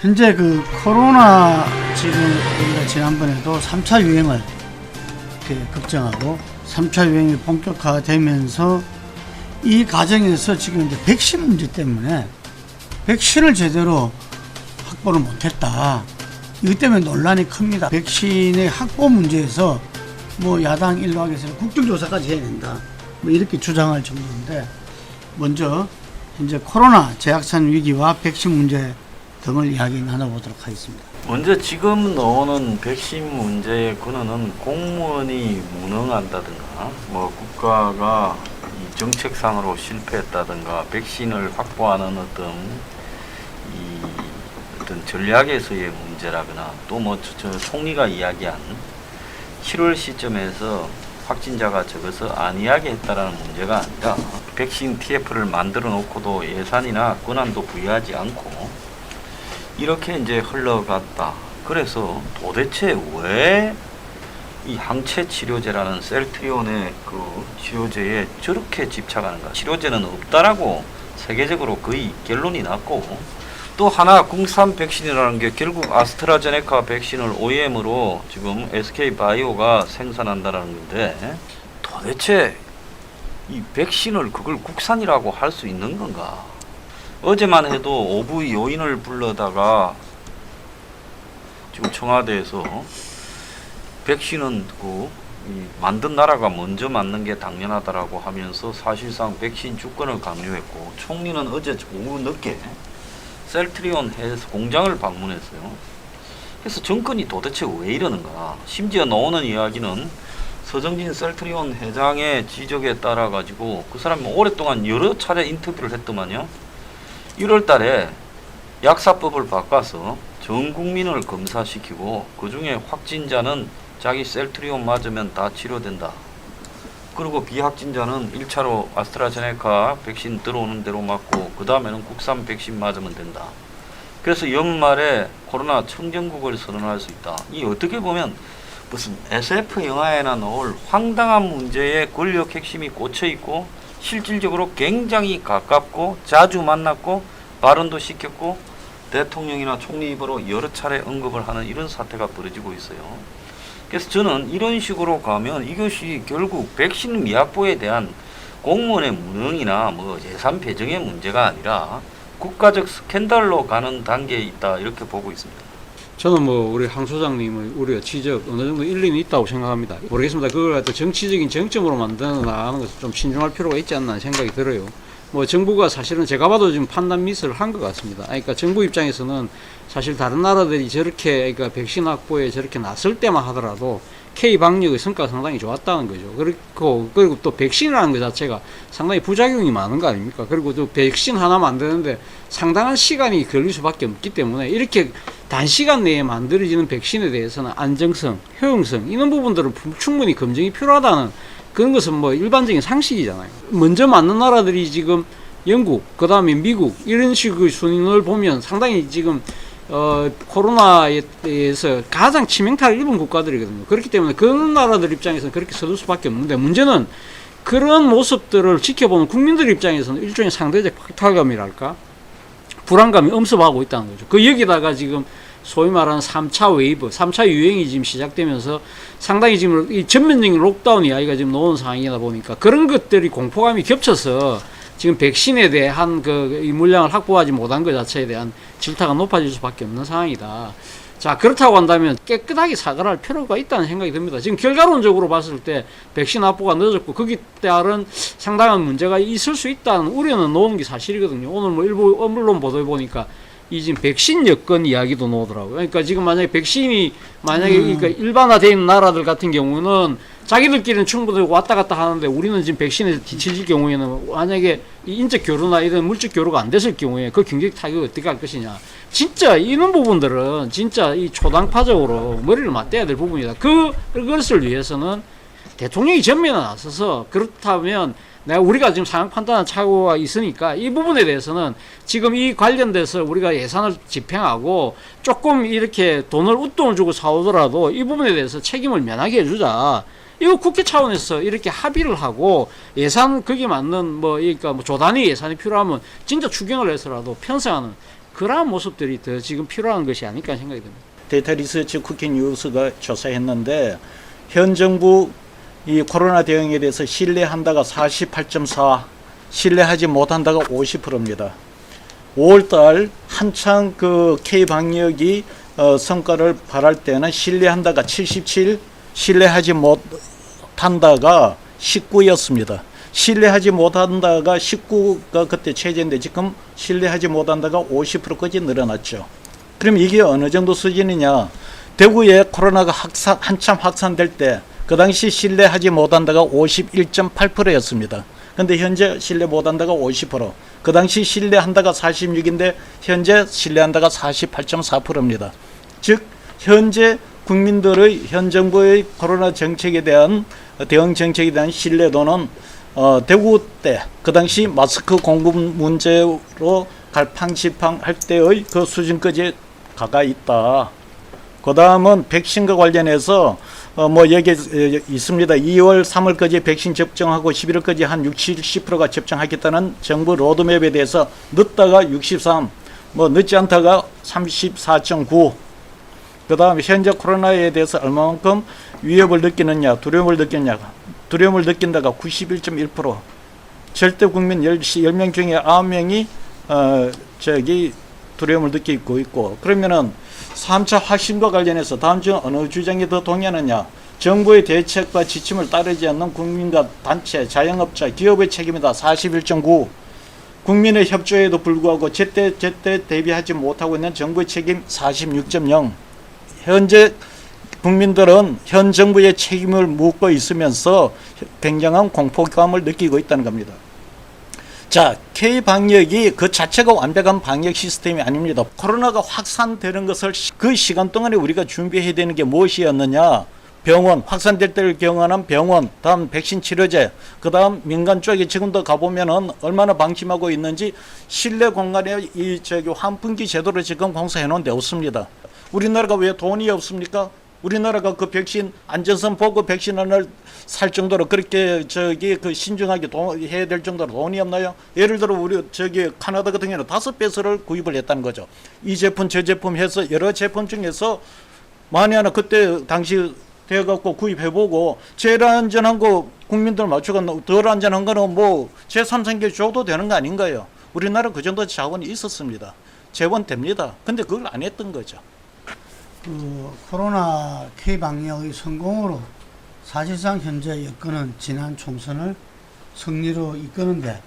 현재 그 코로나 지금 우리가 지난번에도 3차 유행을 이렇게 걱정하고 3차 유행이 본격화되면서 이 과정에서 지금 이제 백신 문제 때문에 백신을 제대로 확보를 못했다. 이것 때문에 논란이 큽니다. 백신의 확보 문제에서 뭐 야당 일각에서는 국정조사까지 해야 된다. 뭐 이렇게 주장할 정도인데 먼저 현재 코로나 재확산 위기와 백신 문제 등을 이야기 나눠보도록 하겠습니다. 먼저 지금 나오는 백신 문제의 근원은 공무원이 무능한다든가 뭐 국가가 이 정책상으로 실패했다든가 백신을 확보하는 어떤 이 어떤 전략에서의 문제라거나 또뭐 총리가 이야기한 7월 시점에서 확진자가 적어서 안 이야기했다라는 문제가 아니라 백신 TF를 만들어 놓고도 예산이나 권한도 부여하지 않고 이렇게 이제 흘러갔다. 그래서 도대체 왜 이 항체 치료제라는 셀트리온의 그 치료제에 저렇게 집착하는가? 치료제는 없다라고 세계적으로 거의 결론이 났고 또 하나 국산 백신이라는 게 결국 아스트라제네카 백신을 OEM으로 지금 SK 바이오가 생산한다라는 건데 도대체 이 백신을 그걸 국산이라고 할 수 있는 건가? 어제만 해도 오부 요인을 불러다가 지금 청와대에서 백신은 그이 만든 나라가 먼저 맞는 게 당연하다라고 하면서 사실상 백신 주권을 강요했고 총리는 어제 오후 늦게 셀트리온 해서 공장을 방문했어요. 그래서 정권이 도대체 왜 이러는가? 심지어 나오는 이야기는 서정진 셀트리온 회장의 지적에 따라 가지고 그 사람이 오랫동안 여러 차례 인터뷰를 했더만요. 1월 달에 약사법을 바꿔서 전 국민을 검사시키고 그 중에 확진자는 자기 셀트리온 맞으면 다 치료된다. 그리고 비확진자는 1차로 아스트라제네카 백신 들어오는 대로 맞고 그 다음에는 국산 백신 맞으면 된다. 그래서 연말에 코로나 청정국을 선언할 수 있다. 이 어떻게 보면 무슨 SF 영화에나 나올 황당한 문제에 권력 핵심이 꽂혀 있고 실질적으로 굉장히 가깝고 자주 만났고 발언도 시켰고 대통령이나 총리 입으로 여러 차례 언급을 하는 이런 사태가 벌어지고 있어요. 그래서 저는 이런 식으로 가면 이것이 결국 백신 미확보에 대한 공무원의 무능이나 뭐 예산 배정의 문제가 아니라 국가적 스캔들로 가는 단계에 있다 이렇게 보고 있습니다. 저는 뭐 우리 항 소장님의 우리가 지적 어느 정도 일리는 있다고 생각합니다. 모르겠습니다. 그걸 갖다 정치적인 정점으로 만들어 나가는 것을 좀 신중할 필요가 있지 않나 하는 생각이 들어요. 뭐 정부가 사실은 제가 봐도 지금 판단 미스를 한 것 같습니다. 그러니까 정부 입장에서는 사실 다른 나라들이 저렇게 그러니까 백신 확보에 저렇게 나설 때만 하더라도 K 방역의 성과가 상당히 좋았다는 거죠. 그리고 그리고 또 백신이라는 것 자체가 상당히 부작용이 많은 거 아닙니까? 그리고 또 백신 하나 만드는데 상당한 시간이 걸릴 수밖에 없기 때문에 이렇게 단시간 내에 만들어지는 백신에 대해서는 안정성, 효용성 이런 부분들을 충분히 검증이 필요하다는 그런 것은 뭐 일반적인 상식이잖아요. 먼저 맞는 나라들이 지금 영국, 그 다음에 미국 이런 식의 순위를 보면 상당히 지금 어, 코로나에 대해서 가장 치명타를 입은 국가들이거든요. 그렇기 때문에 그런 나라들 입장에서는 그렇게 서둘 수밖에 없는데 문제는 그런 모습들을 지켜보는 국민들 입장에서는 일종의 상대적 박탈감이랄까 불안감이 엄습하고 있다는 거죠. 그 여기다가 지금 소위 말하는 3차 웨이브, 3차 유행이 지금 시작되면서 상당히 지금 이 전면적인 록다운 이야기가 지금 나오는 상황이다 보니까 그런 것들이 공포감이 겹쳐서 지금 백신에 대한 그 이 물량을 확보하지 못한 것 자체에 대한 질타가 높아질 수밖에 없는 상황이다. 자 그렇다고 한다면 깨끗하게 사과를 할 필요가 있다는 생각이 듭니다. 지금 결과론적으로 봤을 때 백신 확보가 늦었고 거기에 따른 상당한 문제가 있을 수 있다는 우려는 놓은 게 사실이거든요. 오늘 뭐 일부 언론 보도에 보니까 이 지금 백신 여건 이야기도 나오더라고요. 그러니까 지금 만약에 백신이 만약에 그러니까 일반화되어 있는 나라들 같은 경우는 자기들끼리는 충분히 왔다 갔다 하는데 우리는 지금 백신에 뒤처질 경우에는 만약에 이 인적 교류나 이런 물적 교류가 안 됐을 경우에 그 경제 타격을 어떻게 할 것이냐. 진짜 이런 부분들은 진짜 이 초당파적으로 머리를 맞대야 될 부분이다. 그, 그것을 위해서는 대통령이 전면에 나서서 그렇다면 내가 우리가 지금 상황 판단한 착오가 있으니까 이 부분에 대해서는 지금 이 관련돼서 우리가 예산을 집행하고 조금 이렇게 돈을 웃돈을 주고 사오더라도 이 부분에 대해서 책임을 면하게 해주자. 이거 국회 차원에서 이렇게 합의를 하고 예산 거기에 맞는 뭐 그러니까 뭐 조단위 예산이 필요하면 진짜 추경을 해서라도 편성하는 그러한 모습들이 더 지금 필요한 것이 아닐까 생각이 듭니다. 데이터 리서치 쿠키 뉴스가 조사했는데 현 정부 이 코로나 대응에 대해서 신뢰한다가 48.4, 신뢰하지 못한다가 50%입니다. 5월달 한창 그 K 방역이 어, 성과를 발할 때는 신뢰한다가 77, 신뢰하지 못한다가 19였습니다. 신뢰하지 못한다가 19가 그때 최저인데 지금 신뢰하지 못한다가 50%까지 늘어났죠. 그럼 이게 어느 정도 수준이냐? 대구에 코로나가 확산, 한참 확산될 때 그 당시 신뢰하지 못한다가 51.8%였습니다. 근데 현재 신뢰 못한다가 50%. 그 당시 신뢰한다가 46인데 현재 신뢰한다가 48.4%입니다. 즉 현재 국민들의 현 정부의 코로나 정책에 대한 어, 대응 정책에 대한 신뢰도는 어, 대구 때 그 당시 마스크 공급 문제로 갈팡질팡 할 때의 그 수준까지 가가 있다. 그 다음은 백신과 관련해서 어, 뭐 여기 에, 있습니다. 2월, 3월까지 백신 접종하고 11월까지 한 60, 70%가 접종하겠다는 정부 로드맵에 대해서 늦다가 63, 뭐 늦지 않다가 34.9. 그 다음에 현재 코로나에 대해서 얼마만큼 위협을 느끼느냐, 두려움을 느끼느냐. 두려움을 느낀다가 91.1%. 절대 국민 10, 10명 중에 9명이 어, 저기 두려움을 느끼고 있고 그러면은 3차 확신과 관련해서 다음 중 어느 주장이 더 동의하느냐? 정부의 대책과 지침을 따르지 않는 국민과 단체, 자영업자, 기업의 책임이다. 41.9 국민의 협조에도 불구하고 제때 제때 대비하지 못하고 있는 정부의 책임 46.0 현재 국민들은 현 정부의 책임을 묻고 있으면서 굉장한 공포감을 느끼고 있다는 겁니다. 자, K 방역이 그 자체가 완벽한 방역 시스템이 아닙니다. 코로나가 확산되는 것을 시- 그 시간 동안에 우리가 준비해야 되는 게 무엇이었느냐? 병원, 확산될 때를 경험한 병원, 다음 백신 치료제, 그 다음 민간 쪽에 지금도 가보면은 얼마나 방침하고 있는지 실내 공간에 이 저기 환풍기 제도를 지금 공사해 놓은 데 없습니다. 우리나라가 왜 돈이 없습니까? 우리나라가 그 백신 안전성 보고 백신을 살 정도로 그렇게 저기 그 신중하게 돈, 해야 될 정도로 돈이 없나요? 예를 들어 우리 저기 카나다 같은 경우는 다섯 배수를 구입을 했다는 거죠. 이 제품 저 제품 해서 여러 제품 중에서 만에 하나 그때 당시 돼갖고 구입해보고 제일 안전한 거 국민들 맞추고 덜 안전한 거는 뭐 제3세계 줘도 되는 거 아닌가요? 우리나라 그 정도 자원이 있었습니다. 재원 됩니다. 근데 그걸 안 했던 거죠. 그 코로나 K 방역의 성공으로 사실상 현재 여건은 지난 총선을 승리로 이끄는데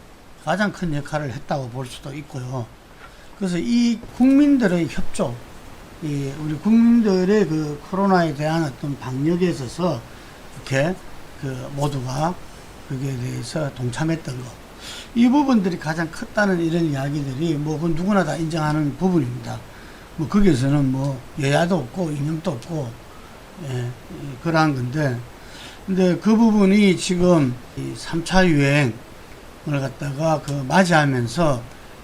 가장 큰 역할을 했다고 볼 수도 있고요. 그래서 이 국민들의 협조, 이 우리 국민들의 그 코로나에 대한 어떤 방역에 있어서 이렇게 그 모두가 거기에 대해서 동참했던 것. 이 부분들이 가장 컸다는 이런 이야기들이 뭐 누구나 다 인정하는 부분입니다. 뭐 거기에서는 뭐 여야도 없고 이념도 없고 예, 이 그러한 건데 근데 그 부분이 지금 이 3차 유행을 갖다가 그 맞이하면서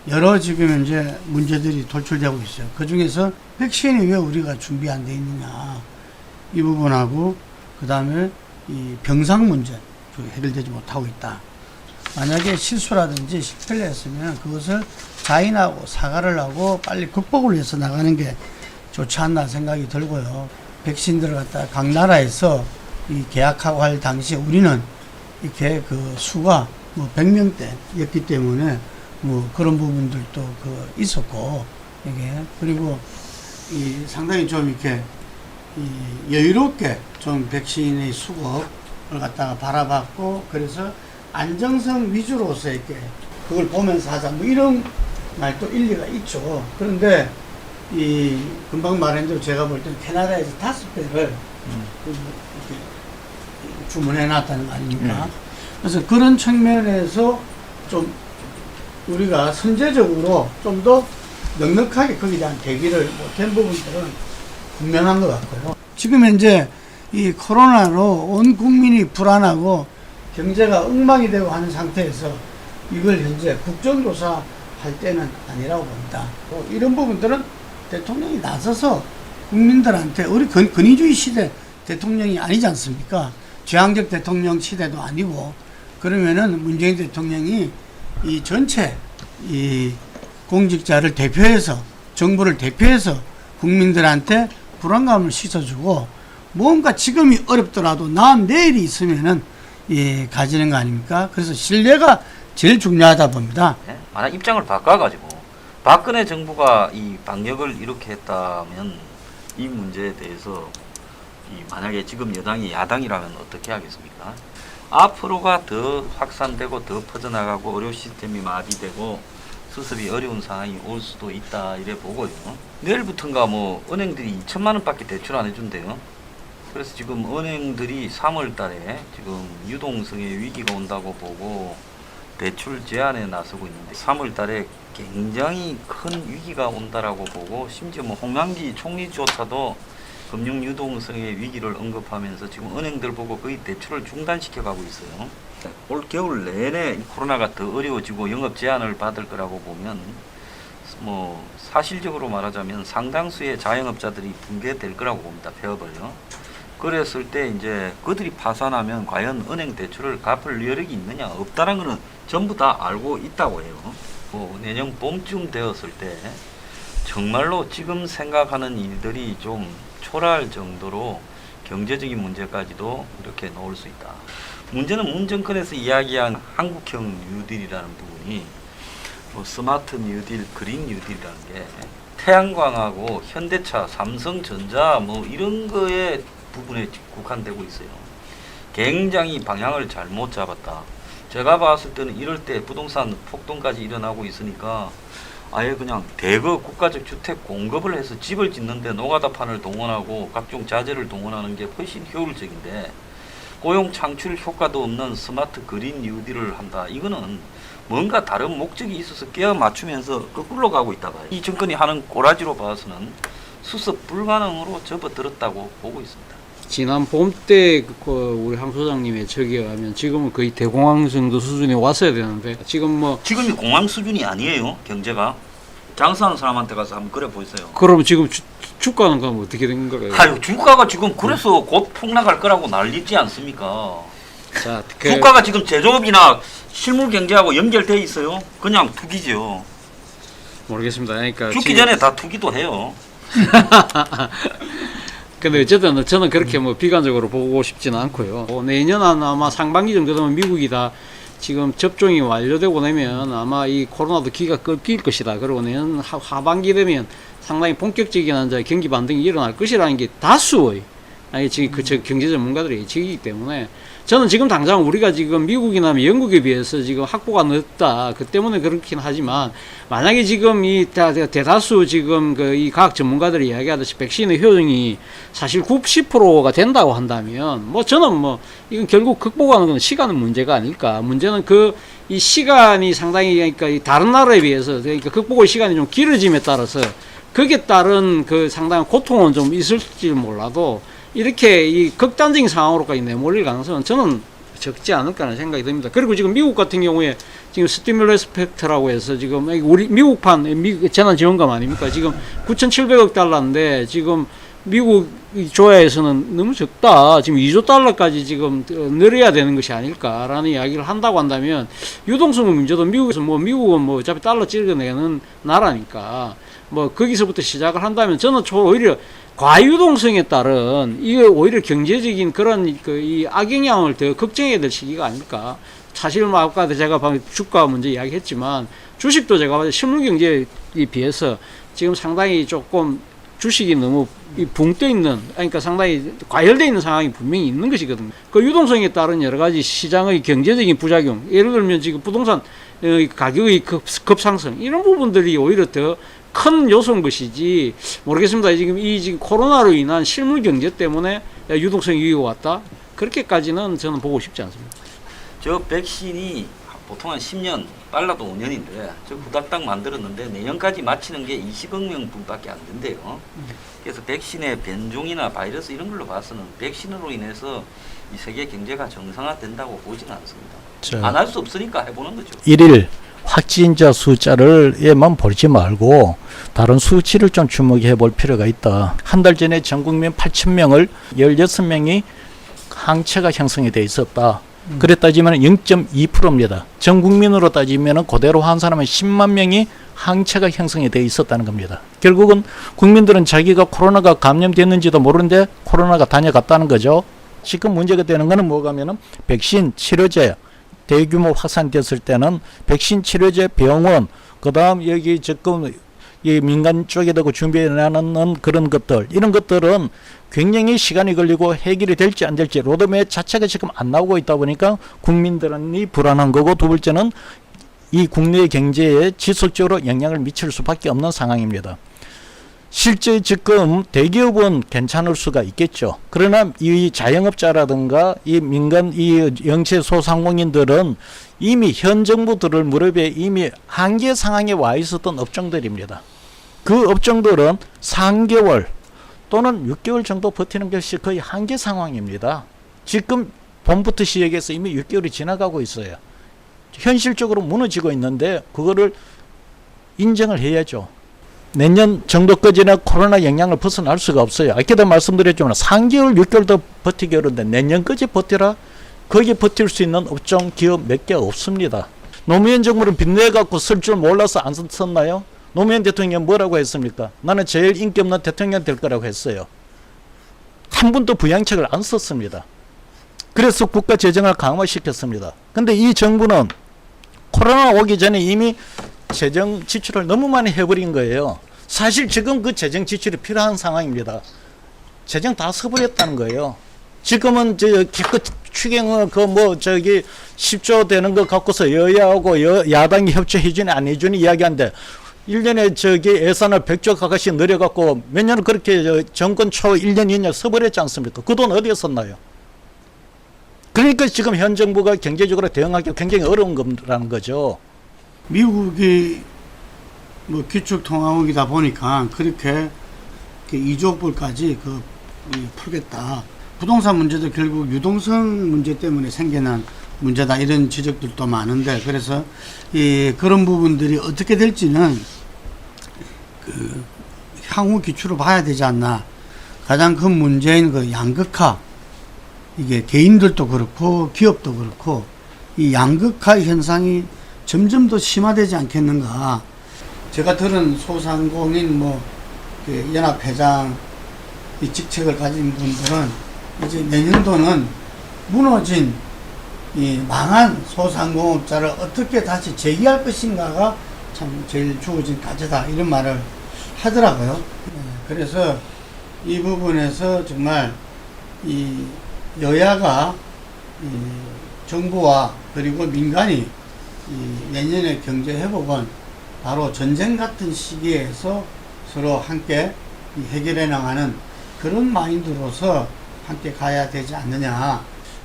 여러 지금 이제 문제들이 돌출되고 있어요. 그 중에서 백신이 왜 우리가 준비 안 돼 있느냐 이 부분하고 그 다음에 이 병상 문제 좀 해결되지 못하고 있다. 만약에 실수라든지 실패를 했으면 그것을 자인하고 사과를 하고 빨리 극복을 위해서 나가는 게 좋지 않나 생각이 들고요. 백신들을 갖다 각 나라에서 이 계약하고 할 당시에 우리는 이렇게 그 수가 뭐 100명대였기 때문에 뭐 그런 부분들도 그 있었고 이게 그리고 이 상당히 좀 이렇게 이 여유롭게 좀 백신의 수급을 갖다가 바라봤고 그래서 안정성 위주로서 이렇게 그걸 보면서 하자 뭐 이런 말도 일리가 있죠. 그런데 이 금방 말한 대로 제가 볼 때는 캐나다에서 다섯 배를 그 이렇게 주문해 놨다는 거 아닙니까? 그래서 그런 측면에서 좀 우리가 선제적으로 좀 더 넉넉하게 거기에 대한 대비를 못한 부분들은 분명한 것 같고요. 지금 현재 이 코로나로 온 국민이 불안하고 경제가 엉망이 되고 하는 상태에서 이걸 현재 국정조사 할 때는 아니라고 봅니다. 뭐 이런 부분들은 대통령이 나서서 국민들한테 우리 권, 권위주의 시대 대통령이 아니지 않습니까? 제왕적 대통령 시대도 아니고 그러면은 문재인 대통령이 이 전체 이 공직자를 대표해서 정부를 대표해서 국민들한테 불안감을 씻어주고 뭔가 지금이 어렵더라도 다음 내일이 있으면은 예, 가지는 거 아닙니까? 그래서 신뢰가 제일 중요하다 봅니다. 예? 만약 입장을 바꿔가지고 박근혜 정부가 이 방역을 이렇게 했다면 이 문제에 대해서 이 만약에 지금 여당이 야당이라면 어떻게 하겠습니까? 앞으로가 더 확산되고 더 퍼져나가고 의료 시스템이 마비되고 수습이 어려운 상황이 올 수도 있다 이래 보고요. 내일부터인가 뭐 은행들이 2천만 원밖에 대출 안 해준대요. 그래서 지금 은행들이 3월 달에 지금 유동성의 위기가 온다고 보고 대출 제한에 나서고 있는데 3월 달에 굉장히 큰 위기가 온다라고 보고 심지어 뭐 홍남기 총리조차도 금융 유동성의 위기를 언급하면서 지금 은행들 보고 거의 대출을 중단시켜 가고 있어요. 올 겨울 내내 이 코로나가 더 어려워지고 영업 제한을 받을 거라고 보면 뭐 사실적으로 말하자면 상당수의 자영업자들이 붕괴될 거라고 봅니다. 폐업을요. 그랬을 때 이제 그들이 파산하면 과연 은행 대출을 갚을 여력이 있느냐 없다는 거는 전부 다 알고 있다고 해요. 뭐 내년 봄쯤 되었을 때 정말로 지금 생각하는 일들이 좀 초라할 정도로 경제적인 문제까지도 이렇게 놓을 수 있다. 문제는 문정권에서 이야기한 한국형 뉴딜이라는 부분이 뭐 스마트 뉴딜, 그린 뉴딜이라는 게 태양광하고 현대차, 삼성전자 뭐 이런 거에 부분에 국한되고 있어요. 굉장히 방향을 잘못 잡았다. 제가 봤을 때는 이럴 때 부동산 폭등까지 일어나고 있으니까 아예 그냥 대거 국가적 주택 공급을 해서 집을 짓는데 노가다판을 동원하고 각종 자재를 동원하는 게 훨씬 효율적인데 고용 창출 효과도 없는 스마트 그린 뉴딜을 한다. 이거는 뭔가 다른 목적이 있어서 끼어 맞추면서 거꾸로 가고 있다 봐요. 이 정권이 하는 꼬라지로 봐서는 수습 불가능으로 접어들었다고 보고 있습니다. 지난 봄때그 우리 항 소장님의 저기에 하면 지금은 거의 대공황 정도 수준에 왔어야 되는데 지금 뭐 지금이 공황 수준이 아니에요. 경제가 장사하는 사람한테 가서 한번 그래 보세요. 그러면 지금 주, 주가는 그럼 어떻게 된 거예요? 아유 주가가 지금 그래서 곧 폭락할 거라고 난리지 않습니까? 자, 그, 주가가 지금 제조업이나 실물 경제하고 연결돼 있어요. 그냥 투기죠. 모르겠습니다. 그러니까 죽기 지금- 전에 다 투기도 해요. 근데 어쨌든 저는 그렇게 뭐 비관적으로 보고 싶지는 않고요. 어, 내년 한 아마 상반기 정도 되면 미국이 다 지금 접종이 완료되고 나면 아마 이 코로나도 기가 끌길 것이다. 그리고 내년 하, 하반기 되면 상당히 본격적인 이제 경기 반등이 일어날 것이라는 게 다수의 아니 지금 그저 경제 전문가들의 예측이기 때문에 저는 지금 당장 우리가 지금 미국이나 영국에 비해서 지금 확보가 늦다. 그 때문에 그렇긴 하지만 만약에 지금 이 다- 다- 대다수 지금 그 이 과학 전문가들이 이야기하듯이 백신의 효능이 사실 90%가 된다고 한다면 뭐 저는 뭐 이건 결국 극복하는 건 시간은 문제가 아닐까. 문제는 그 이 시간이 상당히 그러니까 이 다른 나라에 비해서 그러니까 극복의 시간이 좀 길어짐에 따라서 거기에 따른 그 상당한 고통은 좀 있을지 몰라도 이렇게 이 극단적인 상황으로까지 내몰릴 가능성은 저는 적지 않을까라는 생각이 듭니다. 그리고 지금 미국 같은 경우에 지금 스티뮬러스 팩트라고 해서 지금 우리 미국판 미 재난 지원금 아닙니까? 지금 9,700억 달러인데 지금 미국 이 조야에서는 너무 적다. 지금 2조 달러까지 지금 늘려야 되는 것이 아닐까라는 이야기를 한다고 한다면 유동성 문제도 미국에서 뭐 미국은 뭐 어차피 달러 찍어내는 나라니까 뭐 거기서부터 시작을 한다면 저는 저 오히려 과유동성에 따른 이게 오히려 경제적인 그런 그 이 악영향을 더 걱정해야 될 시기가 아닐까. 사실 뭐 아까 제가 방금 주가 문제 이야기했지만 주식도 제가 봤을 때 실물 경제에 비해서 지금 상당히 조금 주식이 너무 붕 떠 있는 그러니까 상당히 과열돼 있는 상황이 분명히 있는 것이거든요. 그 유동성에 따른 여러 가지 시장의 경제적인 부작용, 예를 들면 지금 부동산 어, 가격의 급, 급상승 이런 부분들이 오히려 더 큰 요소인 것이지 모르겠습니다. 지금 이 지금 코로나로 인한 실물 경제 때문에 유동성 위기가 왔다 그렇게까지는 저는 보고 싶지 않습니다. 저 백신이 보통 한 10년, 빨라도 5년인데 저 후닥닥 만들었는데 내년까지 마치는 게 20억 명분밖에 안 된대요. 그래서 백신의 변종이나 바이러스 이런 걸로 봐서는 백신으로 인해서 이 세계 경제가 정상화된다고 보지는 않습니다. 안 할 수 없으니까 해보는 거죠. 일일 확진자 숫자를 예만 보지 말고 다른 수치를 좀 주목해 볼 필요가 있다. 한 달 전에 전 국민 8천 명을 16명이 항체가 형성이 돼 있었다. 그래 따지면 0.2%입니다. 전 국민으로 따지면 그대로 한 사람은 10만 명이 항체가 형성이 돼 있었다는 겁니다. 결국은 국민들은 자기가 코로나가 감염됐는지도 모르는데 코로나가 다녀갔다는 거죠. 지금 문제가 되는 거는 뭐가면은 백신 치료제 대규모 확산됐을 때는 백신 치료제 병원 그다음 여기 지금 이 민간 쪽에다가 준비해나는 그런 것들 이런 것들은 굉장히 시간이 걸리고 해결이 될지 안 될지 로드맵 자체가 지금 안 나오고 있다 보니까 국민들은 불안한 거고 두 번째는 이 국내 경제에 지속적으로 영향을 미칠 수밖에 없는 상황입니다. 실제 지금 대기업은 괜찮을 수가 있겠죠. 그러나 이 자영업자라든가 이 민간 이 영세 소상공인들은 이미 현 정부 들을 무릎에 이미 한계 상황에 와 있었던 업종들입니다. 그 업종들은 3개월 또는 6개월 정도 버티는 것이 거의 한계 상황입니다. 지금 봄부터 시작해서 이미 6개월이 지나가고 있어요. 현실적으로 무너지고 있는데 그거를 인정을 해야죠. 내년 정도까지는 코로나 영향을 벗어날 수가 없어요. 아까도 말씀드렸지만 3개월, 6개월 더 버티기 어려운데 내년까지 버티라? 거기에 버틸 수 있는 업종, 기업 몇 개 없습니다. 노무현 정부는 빚내갖고 쓸 줄 몰라서 안 썼나요? 노무현 대통령 뭐라고 했습니까? 나는 제일 인기 없는 대통령 될 거라고 했어요. 한 번도 부양책을 안 썼습니다. 그래서 국가 재정을 강화시켰습니다. 근데 이 정부는 코로나 오기 전에 이미 재정 지출을 너무 많이 해버린 거예요. 사실 지금 그 재정 지출이 필요한 상황입니다. 재정 다 써버렸다는 거예요. 지금은 저 기껏 추경을 그뭐 저기 10조 되는 거 갖고서 여야하고 여, 야당이 협조해주니 안 해주니 이야기한데 1년에 저기 예산을 100조 가까이 늘려갖고 몇 년을 그렇게 저 정권 초 1년 2년 써버렸지 않습니까? 그 돈 어디에 썼나요? 그러니까 지금 현 정부가 경제적으로 대응하기 굉장히 어려운 거라는 거죠. 미국이 뭐 기축 통화국이다 보니까 그렇게 2조 불까지 그 이, 풀겠다. 부동산 문제도 결국 유동성 문제 때문에 생겨난 문제다 이런 지적들도 많은데 그래서 이 그런 부분들이 어떻게 될지는 그 향후 기초로 봐야 되지 않나. 가장 큰 문제인 그 양극화 이게 개인들도 그렇고 기업도 그렇고 이 양극화 현상이 점점 더 심화되지 않겠는가. 제가 들은 소상공인 뭐, 그 연합회장 이 직책을 가진 분들은 이제 내년도는 무너진 이 망한 소상공업자를 어떻게 다시 재기할 것인가가 참 제일 주어진 과제다. 이런 말을 하더라고요. 예, 그래서 이 부분에서 정말 이 여야가 이 정부와 그리고 민간이 이 내년의 경제 회복은 바로 전쟁 같은 시기에서 서로 함께 이 해결해 나가는 그런 마인드로서 함께 가야 되지 않느냐.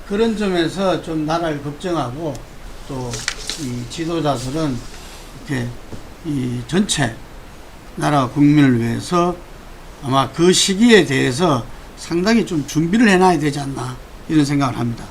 그런 점에서 좀 나라를 걱정하고 또 이 지도자들은 이렇게 이 전체 나라 국민을 위해서 아마 그 시기에 대해서 상당히 좀 준비를 해놔야 되지 않나 이런 생각을 합니다.